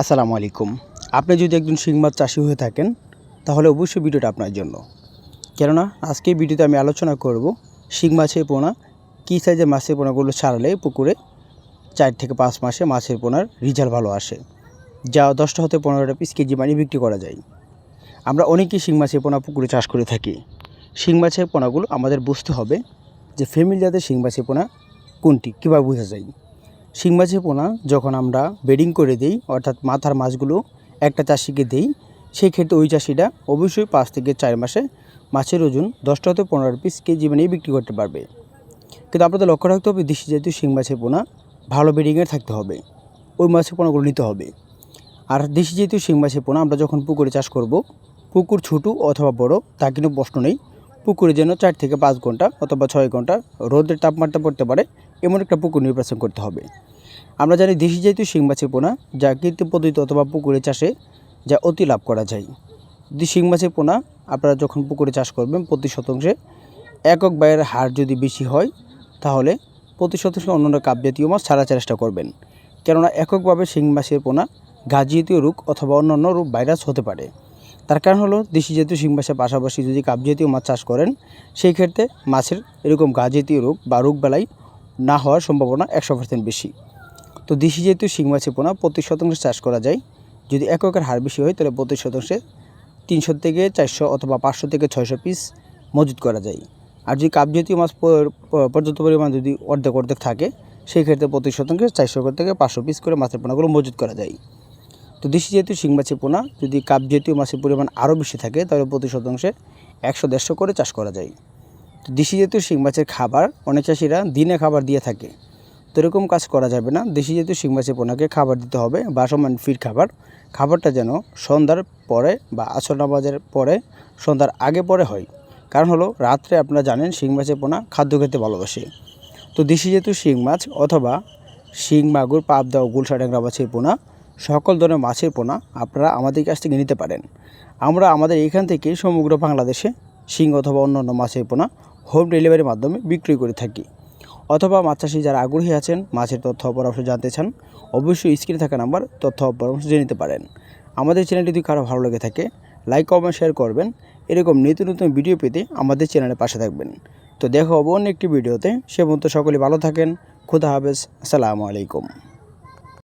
আসসালামু আলাইকুম। আপনি যদি একজন শিং মাছ চাষি হয়ে থাকেন, তাহলে অবশ্যই ভিডিওটা আপনার জন্য। কেননা, আজকে ভিডিওতে আমি আলোচনা করব শিং মাছের পোনা, কী সাইজের মাছের পোনাগুলো ছাড়লে পুকুরে চার থেকে পাঁচ মাসে মাছের পোনার রেজাল্ট ভালো আসে, যা দশটা হতে পনেরোটা পিস কেজি মানে বিক্রি করা যায়। আমরা অনেকেই শিং মাছের পোনা পুকুরে চাষ করে থাকি। শিং মাছের পোনাগুলো আমাদের বুঝতে হবে যে ফ্যামিলি জাতের শিং মাছের পোনা কোনটি, কীভাবে বোঝা যায়। শিং মাছের পোনা যখন আমরা বেডিং করে দিই, অর্থাৎ মাথার মাছগুলো একটা চাষিকে দিই সেই ক্ষেত্রে ওই চাষিটা অবশ্যই পাঁচ থেকে চার মাসে মাছের ওজন দশটা হতে পনেরো পিস কেজি মানে বিক্রি করতে পারবে। কিন্তু আপনাদের লক্ষ্য রাখতে হবে দেশি জাতীয় শিং মাছের পোনা ভালো বেডিংয়ের থাকতে হবে, ওই মাছের পোনাগুলো নিতে হবে। আর দেশি জাতীয় শিং মাছের পোনা আমরা যখন পুকুরে চাষ করব, পুকুর ছোটো অথবা বড়, তা কিন্তু প্রশ্ন নেই। পুকুরে যেন চার থেকে পাঁচ ঘণ্টা অথবা ছয় ঘণ্টা রোদের তাপমাত্রা পড়তে পারে, এমন একটা পুকুর নির্বাচন করতে হবে। আমরা জানি দেশি জাতীয় শিং মাছের পোনা, যা কৃত্রিম পদ্ধতি অথবা পুকুরে চাষে যা অতি লাভ করা যায়। যদি শিং মাছের পোনা আপনারা যখন পুকুরে চাষ করবেন প্রতি শতাংশে একক ব্যয়ের হার যদি বেশি হয়, তাহলে প্রতি শতাংশে অন্যান্য কাপ জাতীয় মাছ ছাড়া চেষ্টা করবেন। কেননা এককভাবে শিং মাছের পোনা ঘাজি জাতীয় রোগ অথবা অন্যান্য রূপ ভাইরাস হতে পারে। তার কারণ হলো দেশি জাতীয় শিং মাছের পাশাপাশি যদি কাপ জাতীয় মাছ চাষ করেন, সেই ক্ষেত্রে মাছের এরকম গা জাতীয় রোগ বা রোগ বেলায় না হওয়ার সম্ভাবনা একশো পার্সেন্ট বেশি। তো দেশি যেহেতু শিং মাছের পোনা প্রতি শতাংশে চাষ করা যায়। যদি এককের হার বেশি হয়, তাহলে প্রতি শতাংশে তিনশো থেকে চারশো অথবা পাঁচশো থেকে ছয়শো পিস মজুত করা যায়। আর যদি কাপ জাতীয় মাছ পর্যাপ্ত পরিমাণ যদি অর্ধেক অর্ধেক থাকে, সেই ক্ষেত্রে প্রতি শতাংশে চারশো থেকে পাঁচশো পিস করে মাছের পোনাগুলো মজুত করা যায়। তো দেশি জাতীয় শিং মাছের পোনা যদি কাপ জাতীয় মাছের পরিমাণ আরও বেশি থাকে, তাহলে প্রতি শতাংশে একশো দেড়শো করে চাষ করা যায়। তো দেশি জাতীয় শিং মাছের খাবার অনেক চাষিরা দিনে খাবার দিয়ে থাকে। তো এরকম কাজ করা যাবে না। দেশি জাতীয় শিং মাছের পোনাকে খাবার দিতে হবে বা সমান ফিড খাবার। খাবারটা যেন সন্ধ্যার পরে বা আসর নামাজের পরে, সন্ধ্যার আগে পরে হয়। কারণ হলো, রাত্রে আপনারা জানেন শিং মাছের পোনা খাদ্য খেতে ভালোবাসে। তো দেশি জাতীয় শিং মাছ অথবা শিং, মাগুর, পাবদা গুলশা ট্যাংরা মাছের পোনা, সকল ধরনের মাছের পোনা আপনারা আমাদের কাছ থেকে নিতে পারেন। আমরা আমাদের এখান থেকে সমগ্র বাংলাদেশে শিং অথবা অন্যান্য মাছের পোনা হোম ডেলিভারির মাধ্যমে বিক্রি করে থাকি। অথবা মাছ চাষি যারা আগ্রহী আছেন মাছের তথ্য পরামর্শ জানতে চান, অবশ্যই স্ক্রিনে থাকা নাম্বার তথ্য পরামর্শ জেনে নিতে পারেন। আমাদের চ্যানেলটি যদি কারও ভালো লেগে থাকে লাইক কমেন্ট শেয়ার করবেন। এরকম নিত্য নতুন ভিডিও পেতে আমাদের চ্যানেলের পাশে থাকবেন। তো দেখা হব অন্য একটি ভিডিওতে সে পর্যন্ত সকলে ভালো থাকেন। খুদা হাফেজ। আসসালামু আলাইকুম।